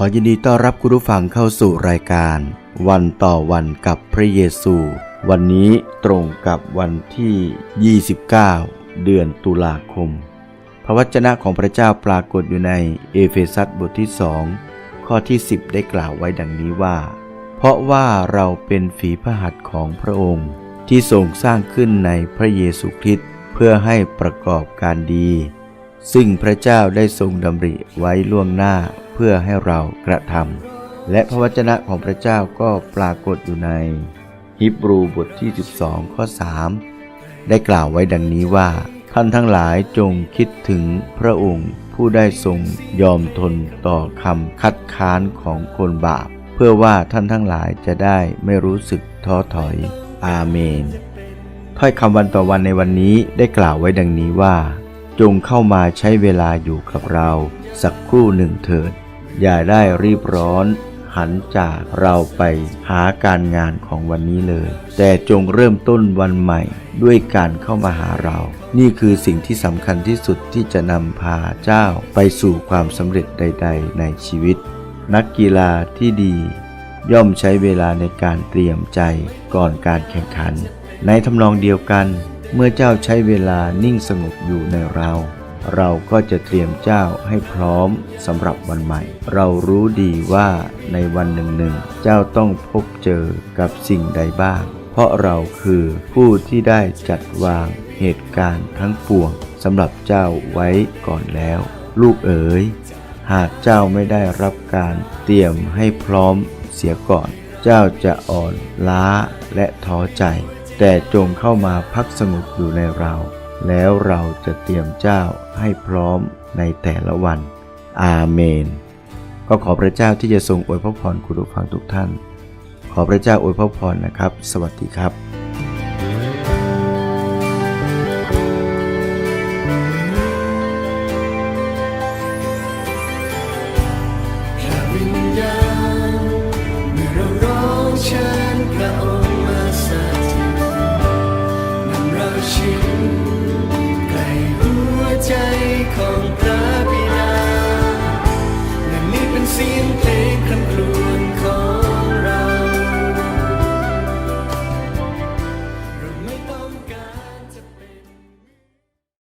ขอยินดีต้อนรับคุณผู้ฟังเข้าสู่รายการ วันต่อวันกับพระเยซู วันนี้ตรงกับวันที่ 29 เดือนตุลาคม พระวจนะของพระเจ้าปรากฏอยู่ในเอเฟซัสบทที่สองข้อที่ 10 ได้กล่าวไว้ดังนี้ว่า เพราะว่าเราเป็นฝีพระหัตถ์ของพระองค์ ที่ทรงสร้างขึ้นในพระเยซูคริสต์เพื่อให้ประกอบการดี ซึ่งพระเจ้าได้ทรงดำริไว้ล่วงหน้า พื่อให้เรากระทำและพระวจนะของพระเจ้าก็ปรากฏอยู่ในฮิบรูบทที่ 12 ข้อ 3 ได้กล่าวไว้ดังนี้ว่า ท่านทั้งหลายจงคิดถึงพระองค์ผู้ได้ทรงยอมทนต่อคำคัดค้านของคนบาป เพื่อว่าท่านทั้งหลายจะได้ไม่รู้สึกท้อถอย อาเมน ถ้อยคำวันต่อวันในวันนี้ได้กล่าวไว้ดังนี้ว่า จงเข้ามาใช้เวลาอยู่กับเรา สักครู่หนึ่งเถิด อย่าได้รีบร้อนหันจากเราไปหาการงานของวันนี้เลย แต่จงเริ่มต้นวันใหม่ด้วยการเข้ามาหาเรา นี่คือสิ่งที่สำคัญที่สุดที่จะนำพาเจ้าไปสู่ความสำเร็จใด ๆ ในชีวิต นักกีฬาที่ดี ย่อมใช้เวลาในการเตรียมใจก่อนการแข่งขัน ในทำนองเดียวกัน เมื่อเจ้าใช้เวลานิ่งสงบอยู่ในเรา เราก็จะเตรียมเจ้าให้พร้อมสำหรับวันใหม่ เรารู้ดีว่าในวันหนึ่งหนึ่งเจ้าต้องพบเจอกับสิ่งใดบ้าง เพราะเราคือผู้ที่ได้จัดวางเหตุการณ์ทั้งปวงสำหรับเจ้าไว้ก่อนแล้ว ลูกเอ๋ย หากเจ้าไม่ได้รับการเตรียมให้พร้อมเสียก่อน เจ้าจะอ่อนล้าและท้อใจ แต่จงเข้ามาพักสงบอยู่ในเรา แล้วเราจะเตรียมเจ้าให้พร้อมในแต่ละวัน อาเมน ก็ขอพระเจ้าที่จะทรงอวยพระพรคุณผู้ฟังทุกท่าน ขอพระเจ้าอวยพระพรนะครับ สวัสดีครับ